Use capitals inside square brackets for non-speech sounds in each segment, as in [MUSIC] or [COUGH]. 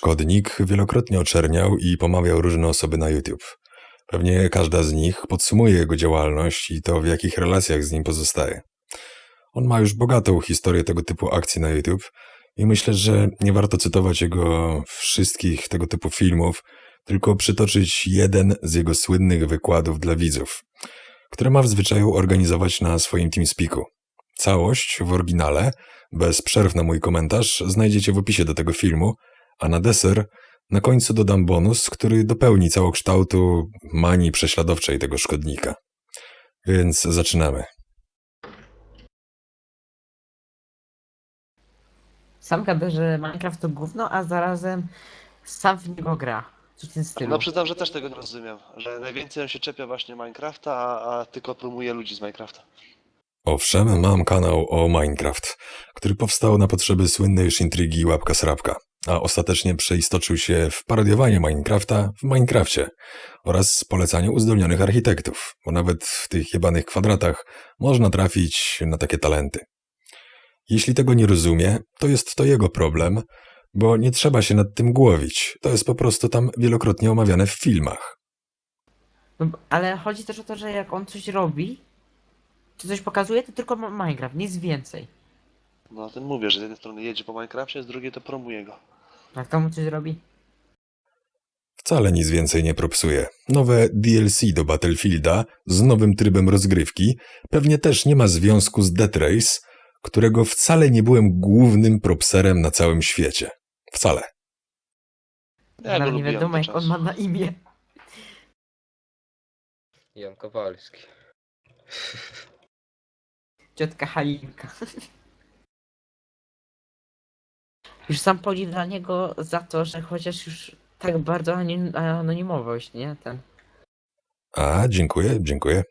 Szkodnik wielokrotnie oczerniał i pomawiał różne osoby na YouTube. Pewnie każda z nich podsumuje jego działalność i to, w jakich relacjach z nim pozostaje. On ma już bogatą historię tego typu akcji na YouTube i myślę, że nie warto cytować jego wszystkich tego typu filmów, tylko przytoczyć jeden z jego słynnych wykładów dla widzów, które ma w zwyczaju organizować na swoim TeamSpeaku. Całość w oryginale, bez przerw na mój komentarz, znajdziecie w opisie do tego filmu, a na deser na końcu dodam bonus, który dopełni całokształtu manii prześladowczej tego szkodnika. Więc zaczynamy. Sam gada, że Minecraft to gówno, a zarazem sam w niego gra. Coś w tym stylu. No przyznam, że też tego nie rozumiem, że najwięcej on się czepia właśnie Minecrafta, a, a tylko promuje ludzi z Minecrafta. Owszem, mam kanał o Minecraft, który powstał na potrzeby słynnej już intrygi Łapka Srapka, a ostatecznie przeistoczył się w parodiowanie Minecrafta w Minecrafcie oraz polecanie uzdolnionych architektów, bo nawet w tych jebanych kwadratach można trafić na takie talenty. Jeśli tego nie rozumie, to jest to jego problem, bo nie trzeba się nad tym głowić. To jest po prostu tam wielokrotnie omawiane w filmach. No, ale chodzi też o to, że jak on coś robi, czy coś pokazuje, to tylko Minecraft, nic więcej. No o tym mówię, że z jednej strony jedzie po Minecrafcie, z drugiej to promuje go. Jak to mu coś robi? Wcale nic więcej nie propsuje. Nowe DLC do Battlefielda z nowym trybem rozgrywki pewnie też nie ma związku z Death Race, którego wcale nie byłem głównym propserem na całym świecie. Wcale. Ja go Nawet nie lubiłem wiadomo do jak on ma na imię. Jan Kowalski. Ciotka Halinka. [LAUGHS] Już sam podziw dla niego za to, że chociaż już tak bardzo ani- anonimowość, nie? Ten. A, dziękuję, dziękuję.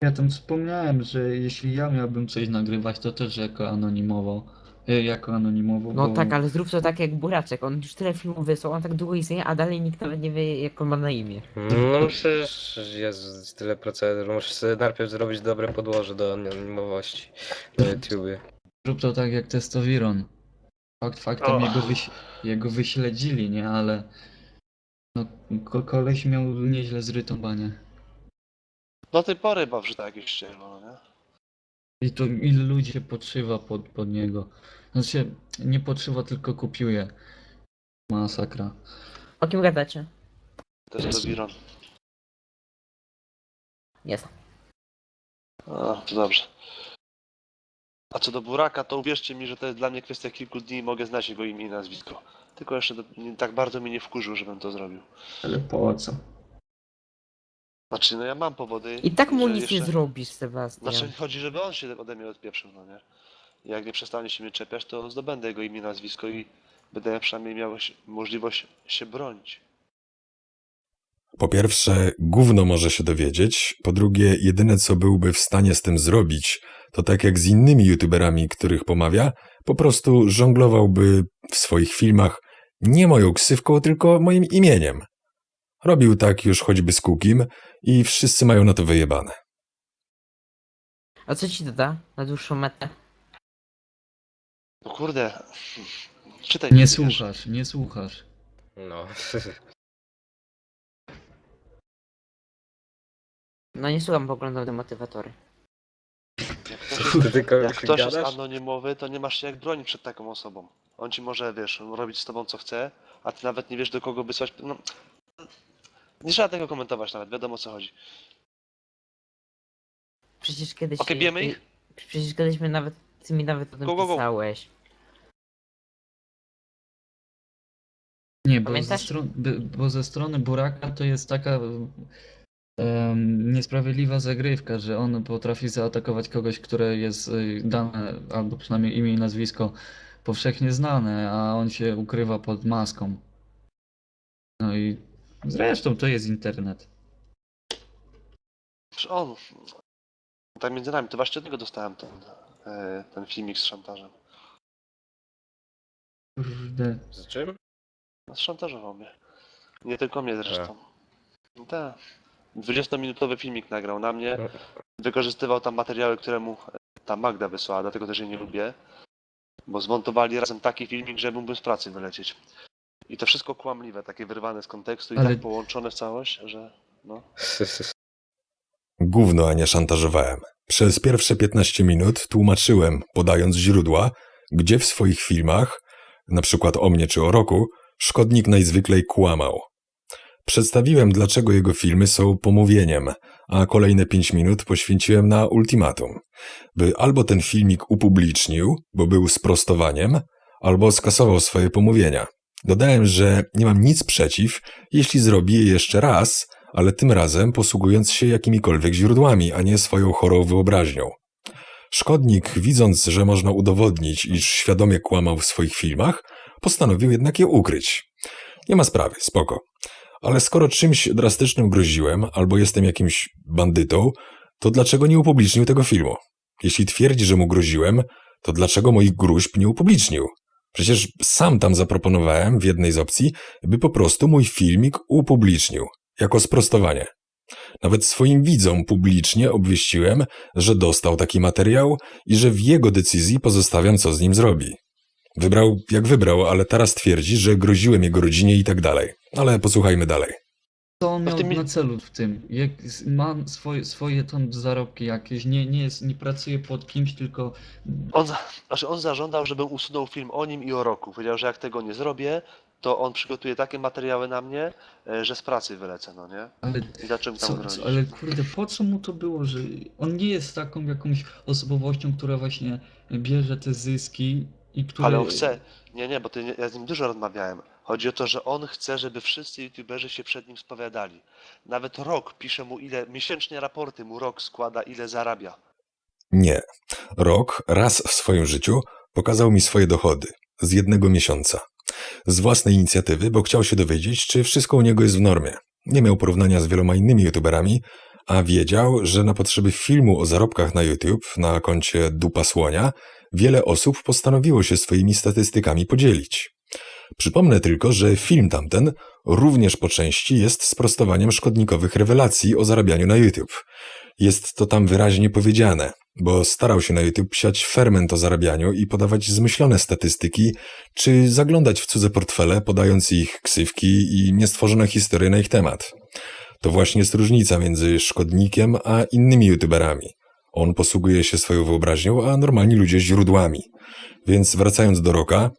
Ja tam wspomniałem, że jeśli ja miałbym coś nagrywać, to też jako anonimowo. E, Jako anonimowo. No bo... tak, ale zrób to tak jak Buraczek. On już tyle filmów wysłał, on tak długo istnieje, a dalej nikt nawet nie wie jak on ma na imię. No przecież jest tyle procedur. Musisz sobie najpierw zrobić dobre podłoże do anonimowości na YouTubie. Zrób to tak jak testowiron. Fakt faktem O. jego, wyś... jego wyśledzili, nie? Ale. No, ko koleś miał nieźle zrytą banię. Do tej pory wrzuca jakieś ścierwo, no nie? I to ile ludzi się podszywa pod, pod niego. Znaczy, nie podszywa, tylko kupiuje. Masakra. O kim gadacie? To jest to Viron. Jest. A, to dobrze. A co do Buraka, to uwierzcie mi, że to jest dla mnie kwestia kilku dni i mogę znać jego imię i nazwisko. Tylko jeszcze do, nie, tak bardzo mnie nie wkurzył, żebym to zrobił. Ale po co? Znaczy, no ja mam powody. I tak mu że nic nie jeszcze- zrobisz, Sebastian. Znaczy chodzi, żeby on się ode mnie odpieprzył, no nie? Jak nie przestanie się mnie czepiać, to zdobędę jego imię, nazwisko i będę przynajmniej miał możliwość się bronić. Po pierwsze, gówno może się dowiedzieć. Po drugie, jedyne co byłby w stanie z tym zrobić, to tak jak z innymi youtuberami, których pomawia, po prostu żonglowałby w swoich filmach nie moją ksywką, tylko moim imieniem. Robił tak już choćby z Kukim i wszyscy mają na to wyjebane. A co ci doda na dłuższą metę? No kurde, czytaj. Nie wiesz. słuchasz, nie słuchasz. No. [LAUGHS] No nie słucham, bo oglądam demotywatory. Jak ktoś, Ty jest, tylko jak ktoś jest gadasz? anonimowy, to nie masz się jak bronić przed taką osobą. On ci może, wiesz, robić z tobą co chce, a ty nawet nie wiesz do kogo wysłać. No, nie trzeba tego komentować nawet, wiadomo o co chodzi. Przecież kiedyś... Okej, bijemy ich? Przecież kiedyś my nawet, ty mi nawet o tym Go, go, go. pisałeś. Nie, bo ze, Pamiętasz? stron, by- bo ze strony Buraka to jest taka em, niesprawiedliwa zagrywka, że on potrafi zaatakować kogoś, które jest y, dane, albo przynajmniej imię i nazwisko powszechnie znane, a on się ukrywa pod maską. No i zresztą to jest internet. Przecież On, tak między nami, to właśnie od niego dostałem ten, e, ten filmik z szantażem. Kurde. Z czym? No, Szantażował mnie. Nie tylko mnie zresztą. No Tak. 20-minutowy filmik nagrał na mnie. No. Wykorzystywał tam materiały, które mu e, ta Magda wysłała, dlatego też jej nie lubię. Bo zmontowali razem taki filmik, że mógłbym z pracy wylecieć. I to wszystko kłamliwe, takie wyrwane z kontekstu i Ale- tak połączone w całość, że no. [LAUGHS] Gówno, a nie szantażowałem. Przez pierwsze 15 minut tłumaczyłem, podając źródła, gdzie w swoich filmach, na przykład o mnie czy o roku, szkodnik najzwyklej kłamał. Przedstawiłem, dlaczego jego filmy są pomówieniem, a kolejne 5 minut poświęciłem na ultimatum, by albo ten filmik upublicznił, bo był sprostowaniem, albo skasował swoje pomówienia. Dodałem, że nie mam nic przeciw, jeśli zrobi je jeszcze raz, ale tym razem posługując się jakimikolwiek źródłami, a nie swoją chorą wyobraźnią. Szkodnik, widząc, że można udowodnić, iż świadomie kłamał w swoich filmach, postanowił jednak je ukryć. Nie ma sprawy, spoko. Ale skoro czymś drastycznym groziłem, albo jestem jakimś bandytą, to dlaczego nie upublicznił tego filmu? Jeśli twierdzi, że mu groziłem, to dlaczego moich gruźb nie upublicznił? Przecież sam tam zaproponowałem w jednej z opcji, by po prostu mój filmik upublicznił, jako sprostowanie. Nawet swoim widzom publicznie obwieściłem, że dostał taki materiał i że w jego decyzji pozostawiam, co z nim zrobi. Wybrał jak wybrał, ale teraz twierdzi, że groziłem jego rodzinie i tak dalej. Ale posłuchajmy dalej. Co on miał na celu w tym? Jak, ma swoje, swoje tam zarobki jakieś, nie, nie, jest, nie pracuje pod kimś, tylko On, za, znaczy on zażądał, żebym usunął film o nim i o roku. Powiedział, że jak tego nie zrobię, to on przygotuje takie materiały na mnie, e, że z pracy wylecę, no nie? ale I zacząłem tam Co, co, ale kurde, po co mu to było, że on nie jest taką jakąś osobowością, która właśnie bierze te zyski i która... Ale on chce. Nie, nie, bo ty, ja z nim dużo rozmawiałem. Chodzi o to, że on chce, żeby wszyscy youtuberzy się przed nim spowiadali. Nawet rok pisze mu ile, miesięcznie raporty mu rok składa, ile zarabia. Nie. Rok raz w swoim życiu pokazał mi swoje dochody z jednego miesiąca. Z własnej inicjatywy, bo chciał się dowiedzieć, czy wszystko u niego jest w normie. Nie miał porównania z wieloma innymi youtuberami, a wiedział, że na potrzeby filmu o zarobkach na YouTube na koncie Dupa Słonia wiele osób postanowiło się swoimi statystykami podzielić. Przypomnę tylko, że film tamten również po części jest sprostowaniem szkodnikowych rewelacji o zarabianiu na YouTube. Jest to tam wyraźnie powiedziane, bo starał się na YouTube siać ferment o zarabianiu i podawać zmyślone statystyki, czy zaglądać w cudze portfele, podając ich ksywki i niestworzone historie na ich temat. To właśnie jest różnica między szkodnikiem a innymi youtuberami. On posługuje się swoją wyobraźnią, a normalni ludzie źródłami. Więc wracając do Roka,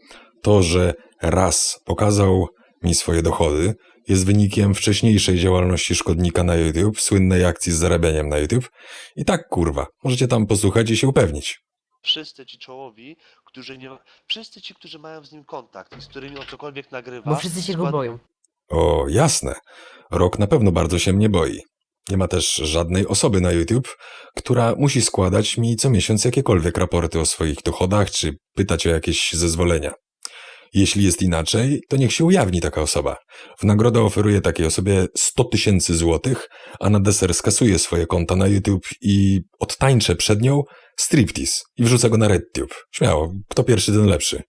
to, że raz pokazał mi swoje dochody, jest wynikiem wcześniejszej działalności szkodnika na YouTube, słynnej akcji z zarabianiem na YouTube. I tak, kurwa, możecie tam posłuchać i się upewnić. Wszyscy ci czołowi, którzy nie. Wszyscy ci, którzy mają z nim kontakt i z którymi on cokolwiek nagrywa. Bo wszyscy się go boją. O, jasne. Rok na pewno bardzo się mnie boi. Nie ma też żadnej osoby na YouTube, która musi składać mi co miesiąc jakiekolwiek raporty o swoich dochodach czy pytać o jakieś zezwolenia. Jeśli jest inaczej, to niech się ujawni taka osoba. W nagrodę oferuję takiej osobie 100 tysięcy złotych, a na deser skasuje swoje konta na YouTube i odtańczę przed nią striptease i wrzucę go na RedTube. Śmiało, kto pierwszy, ten lepszy.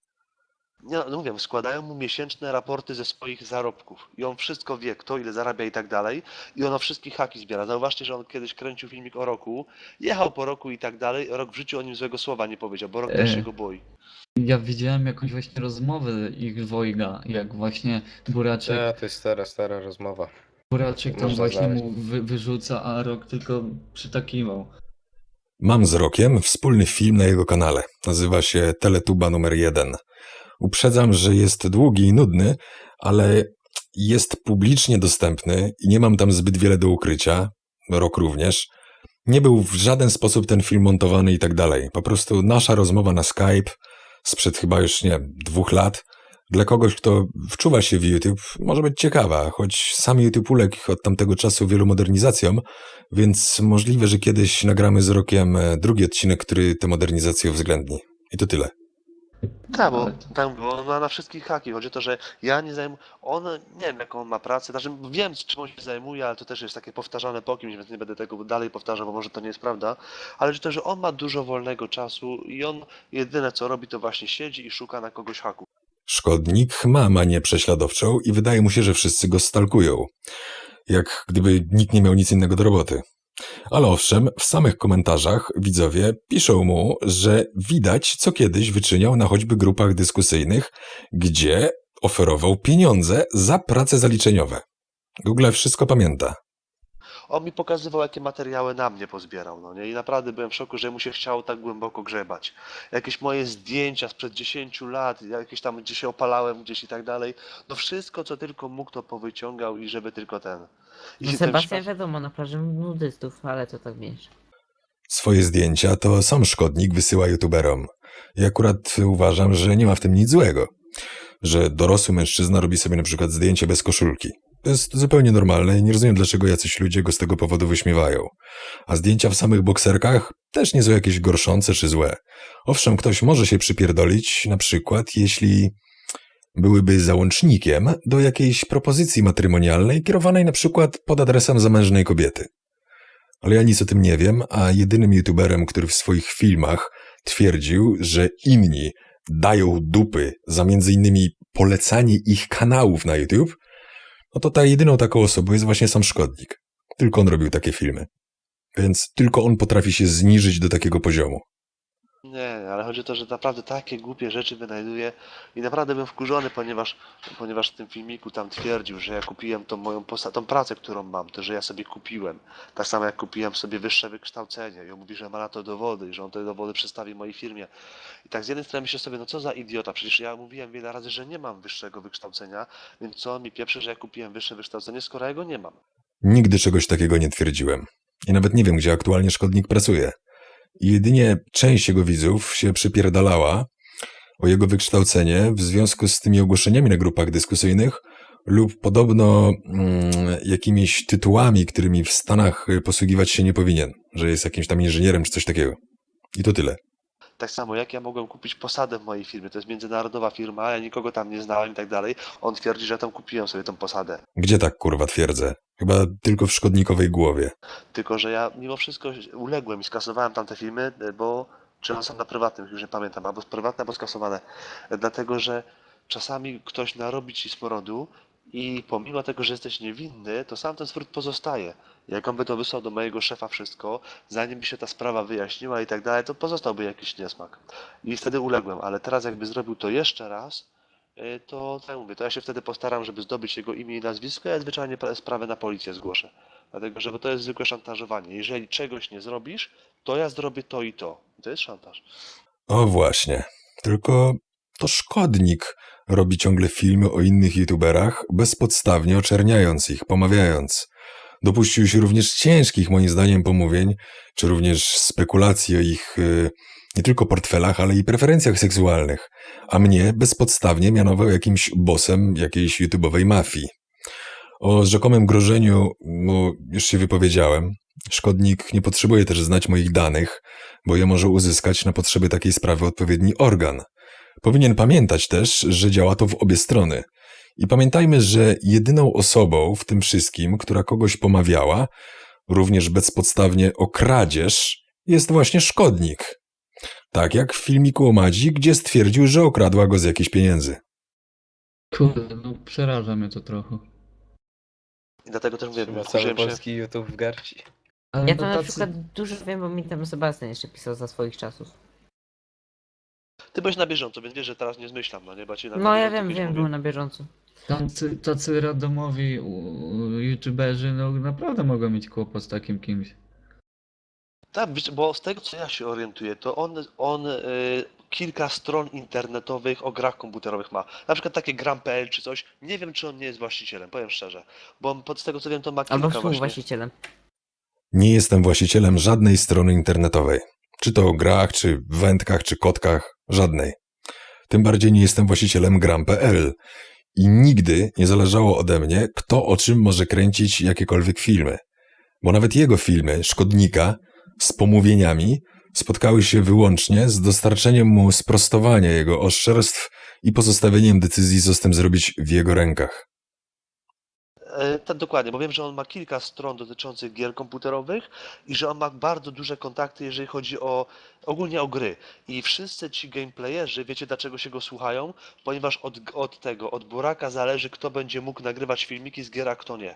Nie, no mówię, składają mu miesięczne raporty ze swoich zarobków. I on wszystko wie, kto ile zarabia i tak dalej. I on o wszystkich haki zbiera. Zauważcie, że on kiedyś kręcił filmik o roku, jechał po roku i tak dalej. Rok w życiu o nim złego słowa nie powiedział, bo rok też E. się go boi. Ja widziałem jakąś właśnie rozmowę ich dwojga, jak właśnie Buraczek, Ja, to jest stara, stara rozmowa. Buraczek tam Można właśnie znaleźć. mu wy, wyrzuca, a Rok tylko przytakiwał. Mam z Rokiem wspólny film na jego kanale. Nazywa się Teletuba numer 1. Uprzedzam, że jest długi i nudny, ale jest publicznie dostępny i nie mam tam zbyt wiele do ukrycia. Rok również. Nie był w żaden sposób ten film montowany i tak dalej. Po prostu nasza rozmowa na Skype sprzed chyba już, nie dwóch lat. Dla kogoś, kto wczuwa się w YouTube, może być ciekawa, choć sam YouTube uległ od tamtego czasu wielu modernizacjom, więc możliwe, że kiedyś nagramy z Rokiem e, drugi odcinek, który tę modernizację uwzględni. I to tyle. Tak, bo tam bo on ma na wszystkich haki. Chodzi o to, że ja nie zajmuję. On nie wiem, jaką on ma pracę. Znaczy, wiem, czym on się zajmuje, ale to też jest takie powtarzane po kimś, więc nie będę tego dalej powtarzał, bo może to nie jest prawda. Ale o to, że on ma dużo wolnego czasu i on jedyne co robi, to właśnie siedzi i szuka na kogoś haku. Szkodnik ma manię prześladowczą i wydaje mu się, że wszyscy go stalkują. Jak gdyby nikt nie miał nic innego do roboty. Ale owszem, w samych komentarzach widzowie piszą mu, że widać, co kiedyś wyczyniał na choćby grupach dyskusyjnych, gdzie oferował pieniądze za prace zaliczeniowe. Google wszystko pamięta. On mi pokazywał, jakie materiały na mnie pozbierał, no nie? I naprawdę byłem w szoku, że mu się chciało tak głęboko grzebać. Jakieś moje zdjęcia sprzed 10 lat, jakieś tam, gdzie się opalałem gdzieś i tak dalej. No wszystko, co tylko mógł, to powyciągał i żeby tylko ten... I No ten Sebastian śmiech- wiadomo, na plaży nudystów, ale to tak wiesz. Swoje zdjęcia to sam szkodnik wysyła youtuberom. I akurat uważam, że nie ma w tym nic złego. Że dorosły mężczyzna robi sobie na przykład zdjęcie bez koszulki. To jest zupełnie normalne i nie rozumiem, dlaczego jacyś ludzie go z tego powodu wyśmiewają. A zdjęcia w samych bokserkach też nie są jakieś gorszące czy złe. Owszem, ktoś może się przypierdolić, na przykład jeśli byłyby załącznikiem do jakiejś propozycji matrymonialnej kierowanej na przykład pod adresem zamężnej kobiety. Ale ja nic o tym nie wiem, a jedynym youtuberem, który w swoich filmach twierdził, że inni dają dupy za innymi polecanie ich kanałów na YouTube, no to ta jedyną taką osobą jest właśnie sam Szkodnik. Tylko on robił takie filmy. Więc tylko on potrafi się zniżyć do takiego poziomu. Nie, ale chodzi o to, że naprawdę takie głupie rzeczy wynajduje i naprawdę byłem wkurzony, ponieważ, ponieważ w tym filmiku tam twierdził, że ja kupiłem tą moją tą pracę, którą mam, to że ja sobie kupiłem. Tak samo jak kupiłem sobie wyższe wykształcenie i on mówi, że ma na to dowody i że on te dowody przedstawi mojej firmie. I tak z jednej strony myślę sobie, no co za idiota, przecież ja mówiłem wiele razy, że nie mam wyższego wykształcenia, więc co on mi pieprzy, że ja kupiłem wyższe wykształcenie, skoro ja go nie mam. Nigdy czegoś takiego nie twierdziłem. I nawet nie wiem, gdzie aktualnie Szkodnik pracuje. Jedynie część jego widzów się przypierdalała o jego wykształcenie w związku z tymi ogłoszeniami na grupach dyskusyjnych lub podobno mm, jakimiś tytułami, którymi w Stanach posługiwać się nie powinien, że jest jakimś tam inżynierem czy coś takiego. I to tyle. Tak samo jak ja mogłem kupić posadę w mojej firmie, to jest międzynarodowa firma, ja nikogo tam nie znałem i tak dalej. On twierdzi, że tam kupiłem sobie tą posadę. Gdzie tak kurwa twierdzę? Chyba tylko w szkodnikowej głowie. Tylko, że ja mimo wszystko uległem i skasowałem tamte filmy, bo czy one są na prywatnym, już nie pamiętam, albo prywatne, albo skasowane. Dlatego, że czasami ktoś narobi ci smorodu i pomimo tego, że jesteś niewinny, to sam ten smród pozostaje. Jak on by to wysłał do mojego szefa wszystko, zanim by się ta sprawa wyjaśniła i tak dalej, to pozostałby jakiś niesmak. I wtedy uległem, ale teraz jakby zrobił to jeszcze raz, e, to tak mówię, to ja się wtedy postaram, żeby zdobyć jego imię i nazwisko, ja zwyczajnie pra- sprawę na policję zgłoszę. Dlatego, że to jest zwykłe szantażowanie. Jeżeli czegoś nie zrobisz, to ja zrobię to i to. To jest szantaż. O właśnie. Tylko to szkodnik robi ciągle filmy o innych youtuberach, bezpodstawnie oczerniając ich, pomawiając. Dopuścił się również ciężkich, moim zdaniem, pomówień, czy również spekulacji o ich y, nie tylko portfelach, ale i preferencjach seksualnych, a mnie bezpodstawnie mianował jakimś bossem jakiejś youtubowej mafii. O rzekomym grożeniu, no, już się wypowiedziałem. Szkodnik nie potrzebuje też znać moich danych, bo je może uzyskać na potrzeby takiej sprawy odpowiedni organ. Powinien pamiętać też, że działa to w obie strony. I pamiętajmy, że jedyną osobą w tym wszystkim, która kogoś pomawiała, również bezpodstawnie o kradzież, jest właśnie szkodnik. Tak jak w filmiku o Madzi, gdzie stwierdził, że okradła go z jakichś pieniędzy. Kurde, no przeraża mnie to trochę. I dlatego też mówię, Trzyma cały wkurzyłem się. polski YouTube w garści. Ale Ja no to na tacy- przykład dużo wiem, bo mi tam Sebastian jeszcze pisał za swoich czasów. Ty byłeś na bieżąco, więc wiesz, że teraz nie zmyślam, no nie? Bo ci na No ja bieżąco wiem, kiedyś wiem, mówię. był na bieżąco. Tacy, tacy randomowi u- youtuberzy, no naprawdę mogą mieć kłopot z takim kimś. Tak, bo z tego co ja się orientuję, to on, on y, kilka stron internetowych o grach komputerowych ma. Na przykład takie gram.pl czy coś. Nie wiem, czy on nie jest właścicielem, powiem szczerze. Bo pod z tego co wiem, to ma kilka Albo właśnie. współwłaścicielem. Nie jestem właścicielem żadnej strony internetowej. Czy to o grach, czy wędkach, czy kotkach, żadnej. Tym bardziej nie jestem właścicielem gram.pl. I nigdy nie zależało ode mnie, kto o czym może kręcić jakiekolwiek filmy. Bo nawet jego filmy, Szkodnika, z pomówieniami, spotkały się wyłącznie z dostarczeniem mu sprostowania jego oszczerstw i pozostawieniem decyzji, co z tym zrobić w jego rękach. E, tak, dokładnie, bo wiem, że on ma kilka stron dotyczących gier komputerowych i że on ma bardzo duże kontakty, jeżeli chodzi o ogólnie o gry. I wszyscy ci gameplayerzy, wiecie dlaczego się go słuchają? Ponieważ od, od tego, od Buraka zależy, kto będzie mógł nagrywać filmiki z gier, a kto nie.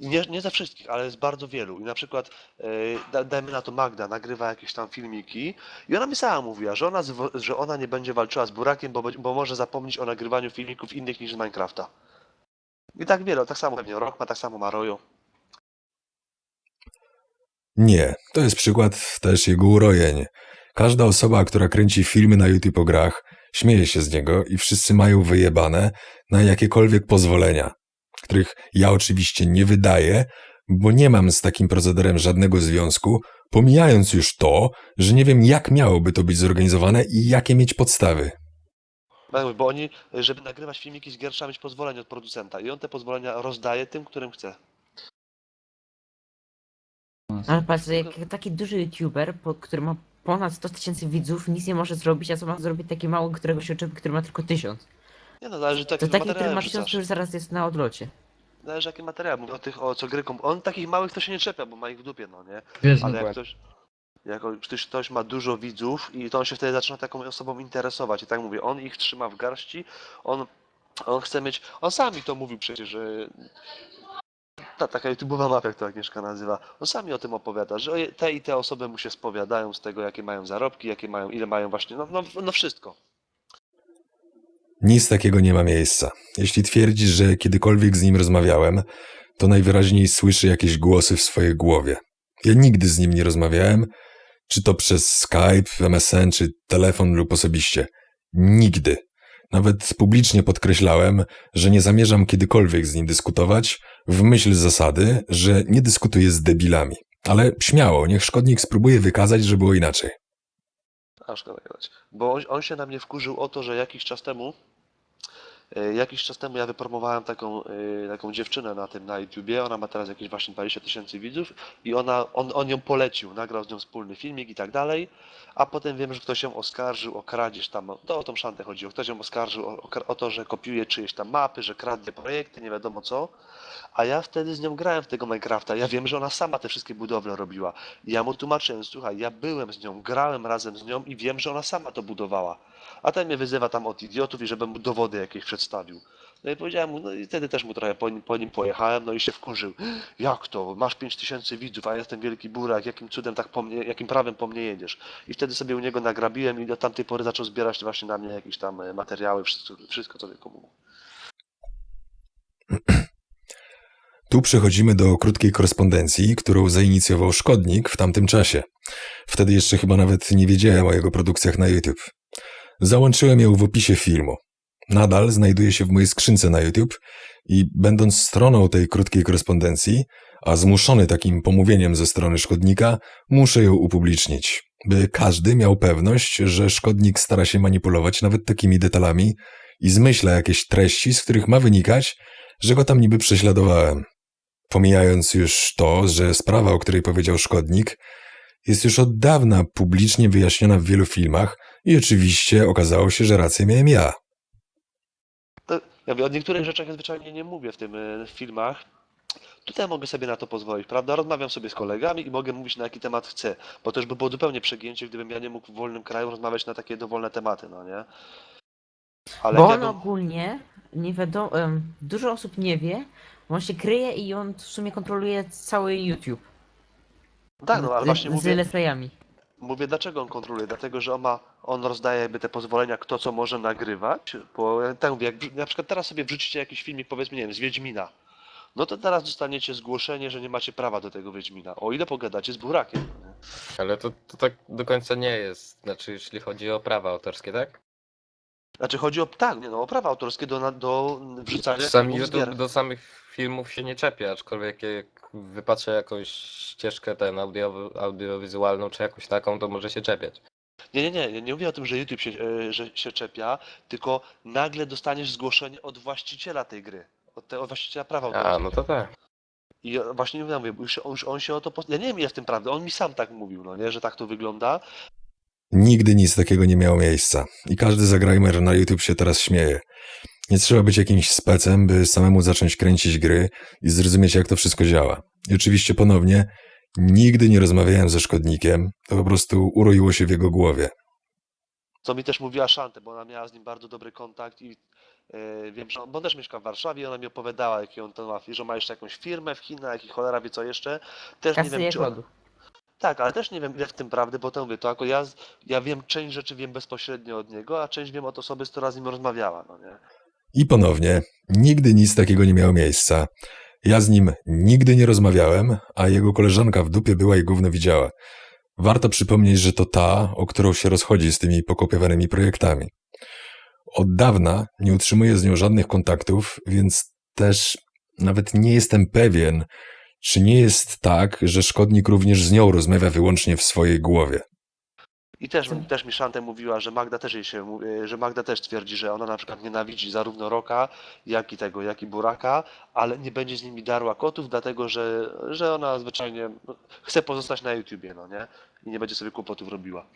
Nie, nie ze wszystkich, ale z bardzo wielu. I na przykład, e, da, dajmy na to Magda, nagrywa jakieś tam filmiki i ona mi sama mówiła, że ona, że ona nie będzie walczyła z burakiem, bo, bo może zapomnieć o nagrywaniu filmików innych niż z Minecrafta. I tak wiele, tak samo pewnie Rock ma, tak samo ma Royo. Nie, to jest przykład też jego urojeń. Każda osoba, która kręci filmy na YouTube o grach, śmieje się z niego i wszyscy mają wyjebane na jakiekolwiek pozwolenia, których ja oczywiście nie wydaję, bo nie mam z takim procederem żadnego związku, pomijając już to, że nie wiem jak miałoby to być zorganizowane i jakie mieć podstawy. Bo ja mówię, Bo oni, żeby nagrywać filmiki z gier, trzeba mieć pozwolenie od producenta i on te pozwolenia rozdaje tym, którym chce. Ale patrz, jak taki duży youtuber, który ma ponad 100 tysięcy widzów, nic nie może zrobić, a co ma zrobić taki mały, którego się uczy, który ma tylko tysiąc. Nie no, zależy To taki taki, który materiał ma tysiąc, który zaraz jest na odlocie. Zależy jakie materiały. Mówię o tych, o co gry komp- On takich małych to się nie czepia, bo ma ich w dupie, no nie? Wiesz, Ale jak ktoś, jak ktoś, ktoś ma dużo widzów i to on się wtedy zaczyna taką osobą interesować. I tak mówię, on ich trzyma w garści, on, on chce mieć, on sam mi to mówił przecież, że ta taka YouTube'owa mapa, jak to Agnieszka nazywa, on sami o tym opowiada, że te i te osoby mu się spowiadają z tego, jakie mają zarobki, jakie mają, ile mają właśnie, no, no, no wszystko. Nic takiego nie ma miejsca. Jeśli twierdzisz, że kiedykolwiek z nim rozmawiałem, to najwyraźniej słyszy jakieś głosy w swojej głowie. Ja nigdy z nim nie rozmawiałem, czy to przez Skype, MSN, czy telefon lub osobiście. Nigdy. Nawet publicznie podkreślałem, że nie zamierzam kiedykolwiek z nim dyskutować, w myśl zasady, że nie dyskutuję z debilami. Ale śmiało, niech szkodnik spróbuje wykazać, że było inaczej. A szkoda gadać. Bo on, on się na mnie wkurzył o to, że jakiś czas temu, jakiś czas temu ja wypromowałem taką, e, taką dziewczynę na tym na YouTubie, ona ma teraz jakieś właśnie 20 tysięcy widzów i ona, on, on ją polecił, nagrał z nią wspólny filmik i tak dalej, a potem wiem, że ktoś ją oskarżył o kradzież tam, to o tą szantę chodziło, ktoś ją oskarżył o, o, to, że kopiuje czyjeś tam mapy, że kradnie projekty, nie wiadomo co, a ja wtedy z nią grałem w tego Minecrafta, ja wiem, że ona sama te wszystkie budowle robiła, ja mu tłumaczyłem, słuchaj, ja byłem z nią, grałem razem z nią i wiem, że ona sama to budowała. A ten mnie wyzywa tam od idiotów i żebym mu dowody jakieś przedstawił. No i powiedziałem mu, no i wtedy też mu trochę po nim, po nim pojechałem, no i się wkurzył. Jak to? Masz 5000 widzów, a ja jestem wielki burak, jakim cudem tak po mnie, jakim prawem po mnie jedziesz? I wtedy sobie u niego nagrabiłem i od tamtej pory zaczął zbierać właśnie na mnie jakieś tam e, materiały, wszystko, wszystko co tylko mógł. Tu przechodzimy do krótkiej korespondencji, którą zainicjował szkodnik w tamtym czasie. Wtedy jeszcze chyba nawet nie wiedziałem o jego produkcjach na YouTube. Załączyłem ją w opisie filmu. Nadal znajduje się w mojej skrzynce na YouTube i będąc stroną tej krótkiej korespondencji, a zmuszony takim pomówieniem ze strony szkodnika, muszę ją upublicznić, by każdy miał pewność, że szkodnik stara się manipulować nawet takimi detalami i zmyśla jakieś treści, z których ma wynikać, że go tam niby prześladowałem. Pomijając już to, że sprawa, o której powiedział szkodnik, jest już od dawna publicznie wyjaśniona w wielu filmach i oczywiście okazało się, że rację miałem ja. Ja mówię, o niektórych rzeczach ja zwyczajnie nie mówię w tym e, w filmach. Tutaj mogę sobie na to pozwolić, prawda? Rozmawiam sobie z kolegami i mogę mówić na jaki temat chcę, bo to już by było zupełnie przegięcie, gdybym ja nie mógł w wolnym kraju rozmawiać na takie dowolne tematy, no nie? Ale Bo on bym... ogólnie, nie wiadomo, dużo osób nie wie, bo on się kryje i on w sumie kontroluje cały YouTube. Tak, no ale z, właśnie z mówię, playami. Mówię, dlaczego on kontroluje? Dlatego, że on ma, on rozdaje jakby te pozwolenia, kto co może nagrywać, bo tak mówię, jak na przykład teraz sobie wrzucicie jakiś filmik, powiedzmy, nie wiem, z Wiedźmina, no to teraz dostaniecie zgłoszenie, że nie macie prawa do tego Wiedźmina, o ile pogadacie z burakiem. no? Ale to, to tak do końca nie jest. Znaczy, jeśli chodzi o prawa autorskie, tak? Znaczy chodzi o, tak, nie no, o prawa autorskie do, do wrzucania Sam filmów z YouTube gier. do samych filmów się nie czepia, aczkolwiek jak wypatrzę jakąś ścieżkę ten audio, audiowizualną czy jakąś taką, to może się czepiać. Nie, nie, nie, nie, nie mówię o tym, że YouTube się, e, że się czepia, tylko nagle dostaniesz zgłoszenie od właściciela tej gry, od, te, od właściciela prawa A, autorskiego. no to tak. I właśnie mówię, mówię, już, już on się o to. Post... Ja nie wiem, ile w tym prawdy. On mi sam tak mówił, no nie, że tak to wygląda. Nigdy nic takiego nie miało miejsca i każdy zagrajmer na YouTube się teraz śmieje. Nie trzeba być jakimś specem, by samemu zacząć kręcić gry i zrozumieć, jak to wszystko działa. I oczywiście ponownie, nigdy nie rozmawiałem ze szkodnikiem, to po prostu uroiło się w jego głowie. Co mi też mówiła Szantę, bo ona miała z nim bardzo dobry kontakt i e, wiem, że on, bo on też mieszka w Warszawie i ona mi opowiadała, jaki on to ma, że ma jeszcze jakąś firmę w Chinach i cholera wie co jeszcze. Też nie Kasy wiem, jak czy on. Tak, ale też nie wiem ile w tym prawdy, bo to mówię, to jako ja, ja wiem część rzeczy wiem bezpośrednio od niego, a część wiem od osoby, z która z nim rozmawiała, no nie? I ponownie, nigdy nic takiego nie miało miejsca. Ja z nim nigdy nie rozmawiałem, a jego koleżanka w dupie była i gówno widziała. Warto przypomnieć, że to ta, o którą się rozchodzi z tymi pokopiowanymi projektami. Od dawna nie utrzymuję z nią żadnych kontaktów, więc też nawet nie jestem pewien, czy nie jest tak, że szkodnik również z nią rozmawia wyłącznie w swojej głowie. I też, też mi Szantę mówiła, że Magda też jej się, e, że Magda też twierdzi, że ona na przykład nienawidzi zarówno Roka, jak i tego, jak i Buraka, ale nie będzie z nimi darła kotów, dlatego że, że ona zwyczajnie no, chce pozostać na YouTubie, no nie? I nie będzie sobie kłopotów robiła.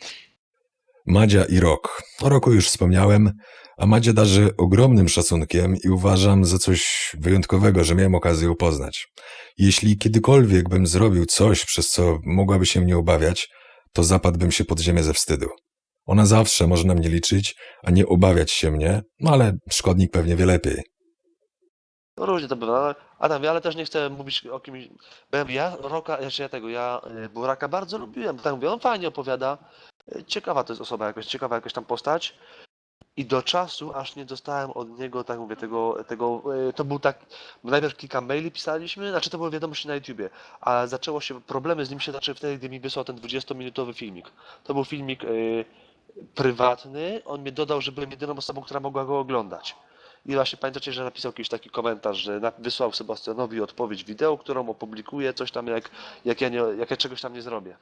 Madzia i Rok. O Roku już wspomniałem, a Madzia darzy ogromnym szacunkiem i uważam za coś wyjątkowego, że miałem okazję ją poznać. Jeśli kiedykolwiek bym zrobił coś, przez co mogłaby się mnie obawiać, to zapadłbym się pod ziemię ze wstydu. Ona zawsze może na mnie liczyć, a nie obawiać się mnie, no ale szkodnik pewnie wie lepiej. No różnie to bywa. Adam, ale też nie chcę mówić o kimś. Bo ja, Roka, jeszcze ja tego, ja e, Buraka bardzo lubiłem. Tak mówię, on fajnie opowiada. Ciekawa to jest osoba jakoś, ciekawa jakaś tam postać. I do czasu, aż nie dostałem od niego, tak mówię, tego, tego e, to był tak, najpierw kilka maili pisaliśmy, znaczy to były wiadomości na YouTubie, a zaczęło się, problemy z nim się zaczęły wtedy, gdy mi wysłał ten 20-minutowy filmik. To był filmik e, prywatny, on mnie dodał, że byłem jedyną osobą, która mogła go oglądać. I właśnie pamiętacie, że napisał jakiś taki komentarz, że wysłał Sebastianowi odpowiedź wideo, którą opublikuje, coś tam jak, jak, ja nie, jak ja czegoś tam nie zrobię.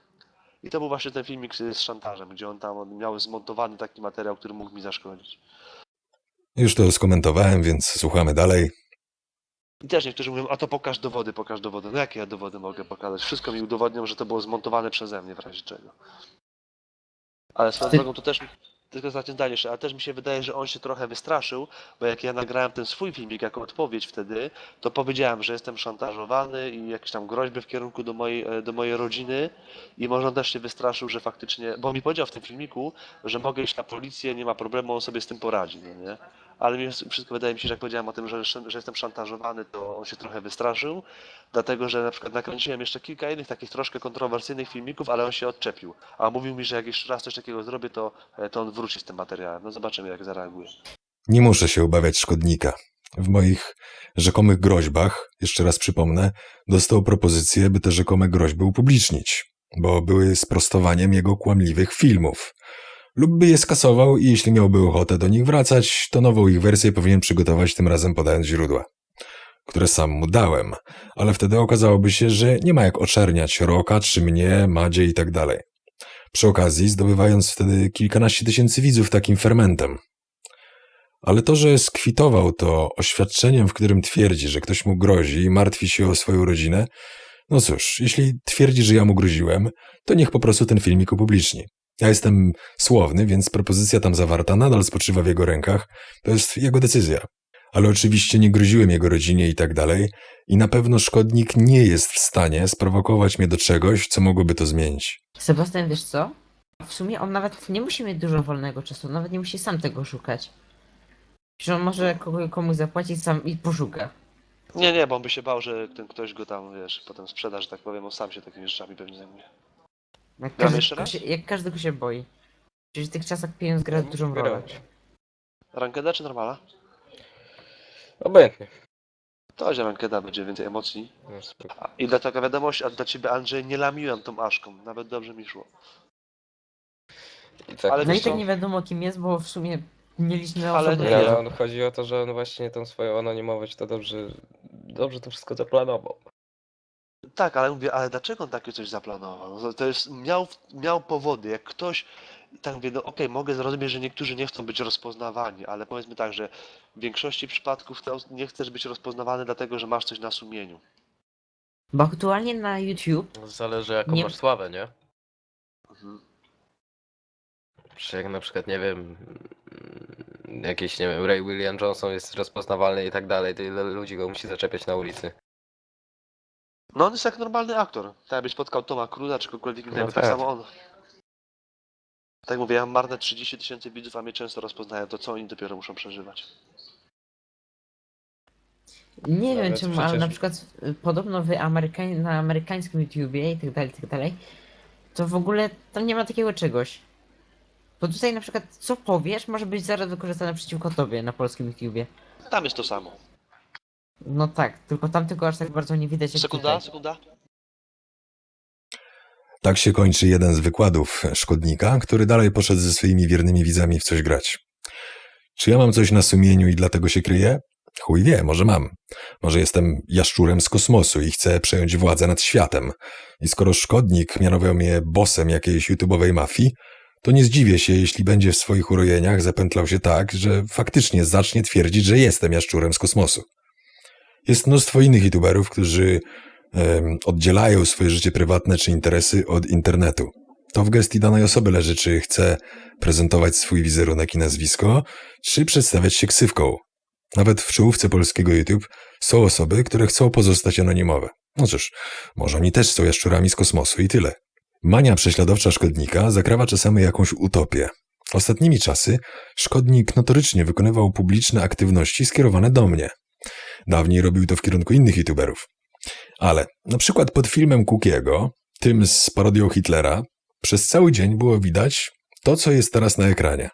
I to był właśnie ten filmik z, szantażem, gdzie on tam miał zmontowany taki materiał, który mógł mi zaszkodzić. Już to skomentowałem, więc słuchamy dalej. I też niektórzy mówią, a to pokaż dowody, pokaż dowody. No jakie ja dowody mogę pokazać? Wszystko mi udowodnią, że to było zmontowane przeze mnie w razie czego. Ale swoją Ty- drogą to też, tylko zdanie jeszcze, ale też mi się wydaje, że on się trochę wystraszył, bo jak ja nagrałem ten swój filmik jako odpowiedź wtedy, to powiedziałem, że jestem szantażowany i jakieś tam groźby w kierunku do mojej, e, do mojej rodziny i może on też się wystraszył, że faktycznie, bo mi powiedział w tym filmiku, że mogę iść na policję, nie ma problemu, on sobie z tym poradzi, no nie? Ale mi wszystko wydaje mi się, że jak powiedziałem o tym, że, że jestem szantażowany, to on się trochę wystraszył, dlatego że na przykład nakręciłem jeszcze kilka innych takich troszkę kontrowersyjnych filmików, ale on się odczepił. A mówił mi, że jak jeszcze raz coś takiego zrobię, to, e, to on wróci z tym materiałem. No zobaczymy, jak zareaguje. Nie muszę się obawiać szkodnika. W moich rzekomych groźbach, jeszcze raz przypomnę, dostał propozycję, by te rzekome groźby upublicznić, bo były sprostowaniem jego kłamliwych filmów. Lub by je skasował i jeśli miałby ochotę do nich wracać, to nową ich wersję powinien przygotować tym razem podając źródła, które sam mu dałem, ale wtedy okazałoby się, że nie ma jak oczerniać Roka, czy mnie, Madzie i tak dalej. Przy okazji zdobywając wtedy kilkanaście tysięcy widzów takim fermentem. Ale to, że skwitował to oświadczeniem, w którym twierdzi, że ktoś mu grozi i martwi się o swoją rodzinę, no cóż, jeśli twierdzi, że ja mu groziłem, to niech po prostu ten filmik upubliczni. Ja jestem słowny, więc propozycja tam zawarta nadal spoczywa w jego rękach. To jest jego decyzja. Ale oczywiście nie groziłem jego rodzinie i tak dalej, i na pewno szkodnik nie jest w stanie sprowokować mnie do czegoś, co mogłoby to zmienić. Sebastian, wiesz co? W sumie on nawet nie musi mieć dużo wolnego czasu, nawet nie musi sam tego szukać. Że on może kogo- komuś zapłacić sam i poszuka. Nie, nie, bo on by się bał, że ten ktoś go tam, wiesz, potem sprzeda, że tak powiem, on sam się takimi rzeczami pewnie zajmuje. Jak Gramy każdy, jeszcze go raz? się, jak każdy go się boi. Przecież w tych czasach pieniądz gra dużą rolę. Grać. Rankeda czy normala? Obojętnie. To będzie rankeda, będzie więcej emocji. No, spoko. A- I dla taka wiadomość, a dla ciebie Andrzej, nie lamiłem tą Aszką, nawet dobrze mi szło. I tak, Ale No i wiesz tak nie wiadomo kim jest, bo w sumie mieliśmy Ale osobę. nie, ale on chodzi o to, że on właśnie tą swoją anonimowość to dobrze, dobrze to wszystko zaplanował. Tak, ale mówię, ale dlaczego on takie coś zaplanował? No To jest, miał, miał powody, jak ktoś, tak mówię, no okej, mogę zrozumieć, że niektórzy nie chcą być rozpoznawani, ale powiedzmy tak, że w większości przypadków to nie chcesz być rozpoznawany dlatego, że masz coś na sumieniu. Bo aktualnie na YouTube Zależy jaką Nie- masz sławę, nie? Mhm. Czy jak na przykład, nie wiem, jakiś, nie wiem, Ray William Johnson jest rozpoznawalny i tak dalej, to ile ludzi go musi zaczepiać na ulicy. No on jest jak normalny aktor. Tak jakbyś spotkał Toma Cruza czy kogokolwiek innego, No tak tak. samo on. Tak mówię, ja mam marne 30 tysięcy widzów, a mnie często rozpoznają, to co oni dopiero muszą przeżywać. Nie wiem Nawet czemu, ale przecież- na przykład y, podobno wy Amerykań, na amerykańskim YouTubie i tak dalej, i tak dalej, to w ogóle tam nie ma takiego czegoś. Bo tutaj na przykład co powiesz może być zaraz wykorzystane przeciwko tobie na polskim YouTubie. Tam jest to samo. No tak, tylko tam tego aż tak bardzo nie widać jak Sekunda, tutaj. sekunda. Tak się kończy jeden z wykładów szkodnika, który dalej poszedł ze swoimi wiernymi widzami w coś grać. Czy ja mam coś na sumieniu i dlatego się kryję? Chuj wie, może mam. Może jestem jaszczurem z kosmosu i chcę przejąć władzę nad światem. I skoro szkodnik mianował mnie bossem jakiejś YouTube'owej mafii, to nie zdziwię się, jeśli będzie w swoich urojeniach zapętlał się tak, że faktycznie zacznie twierdzić, że jestem jaszczurem z kosmosu. Jest mnóstwo innych YouTuberów, którzy oddzielają swoje życie prywatne czy interesy od internetu. To w gestii danej osoby leży, czy chce prezentować swój wizerunek i nazwisko, czy przedstawiać się ksywką. Nawet w czołówce polskiego YouTube są osoby, które chcą pozostać anonimowe. No cóż, może oni też są jaszczurami z kosmosu i tyle. Mania prześladowcza szkodnika zakrawa czasami jakąś utopię. Ostatnimi czasy szkodnik notorycznie wykonywał publiczne aktywności skierowane do mnie. Dawniej robił to w kierunku innych youtuberów. Ale na przykład pod filmem Kukiego, tym z parodią Hitlera, przez cały dzień było widać to, co jest teraz na ekranie.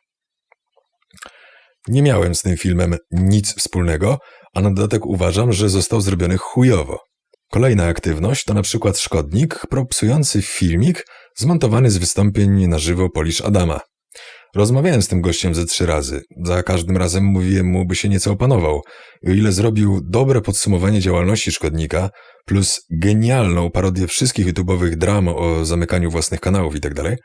Nie miałem z tym filmem nic wspólnego, a na dodatek uważam, że został zrobiony chujowo. Kolejna aktywność to na przykład szkodnik propsujący filmik zmontowany z wystąpień na żywo Polish Adama. Rozmawiałem z tym gościem ze trzy razy. Za każdym razem mówiłem mu, by się nieco opanował. O ile zrobił dobre podsumowanie działalności szkodnika, plus genialną parodię wszystkich YouTube'owych dram o zamykaniu własnych kanałów itd.,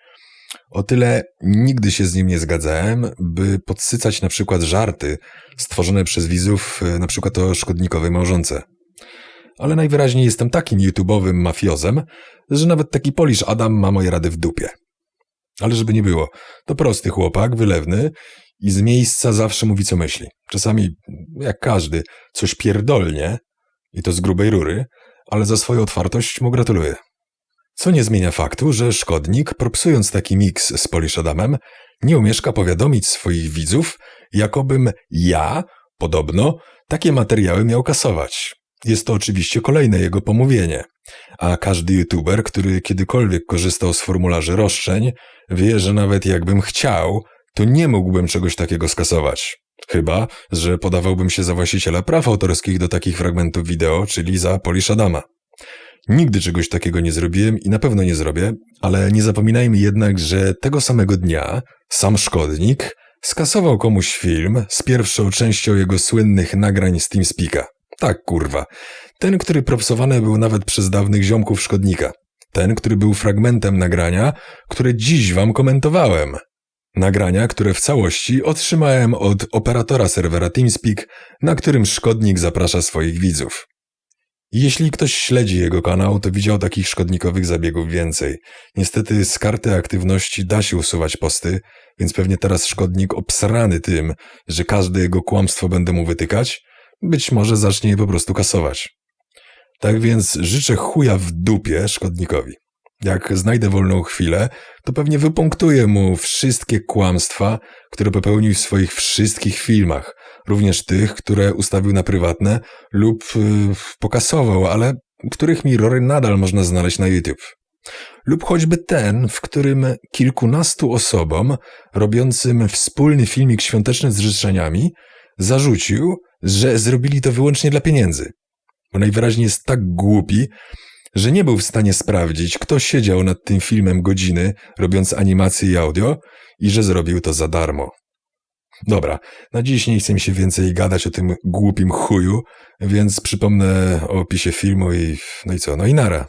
o tyle nigdy się z nim nie zgadzałem, by podsycać na przykład żarty stworzone przez widzów e, na przykład o szkodnikowej małżonce. Ale najwyraźniej jestem takim YouTube'owym mafiozem, że nawet taki Polish Adam ma moje rady w dupie. Ale żeby nie było, to prosty chłopak, wylewny i z miejsca zawsze mówi co myśli. Czasami, jak każdy, coś pierdolnie i to z grubej rury, ale za swoją otwartość mu gratuluję. Co nie zmienia faktu, że szkodnik, propsując taki miks z Polish Adamem, nie umieszka powiadomić swoich widzów, jakobym ja, podobno, takie materiały miał kasować. Jest to oczywiście kolejne jego pomówienie. A każdy youtuber, który kiedykolwiek korzystał z formularzy roszczeń, wie, że nawet jakbym chciał, to nie mógłbym czegoś takiego skasować. Chyba, że podawałbym się za właściciela praw autorskich do takich fragmentów wideo, czyli za Polish Adama. Nigdy czegoś takiego nie zrobiłem i na pewno nie zrobię, ale nie zapominajmy jednak, że tego samego dnia sam szkodnik skasował komuś film z pierwszą częścią jego słynnych nagrań z TeamSpeaka. Tak, kurwa. Ten, który propsowany był nawet przez dawnych ziomków szkodnika. Ten, który był fragmentem nagrania, które dziś wam komentowałem. Nagrania, które w całości otrzymałem od operatora serwera TeamSpeak, na którym szkodnik zaprasza swoich widzów. Jeśli ktoś śledzi jego kanał, to widział takich szkodnikowych zabiegów więcej. Niestety z karty aktywności da się usuwać posty, więc pewnie teraz szkodnik obsrany tym, że każde jego kłamstwo będę mu wytykać, być może zacznie je po prostu kasować. Tak więc życzę chuja w dupie szkodnikowi. Jak znajdę wolną chwilę, to pewnie wypunktuję mu wszystkie kłamstwa, które popełnił w swoich wszystkich filmach, również tych, które ustawił na prywatne lub yy, pokasował, ale których mirrory nadal można znaleźć na YouTube. Lub choćby ten, w którym kilkunastu osobom robiącym wspólny filmik świąteczny z życzeniami zarzucił, że zrobili to wyłącznie dla pieniędzy. Bo najwyraźniej jest tak głupi, że nie był w stanie sprawdzić, kto siedział nad tym filmem godziny, robiąc animację i audio, i że zrobił to za darmo. Dobra, na dziś nie chcę mi się więcej gadać o tym głupim chuju, więc przypomnę o opisie filmu i no i co, no i nara.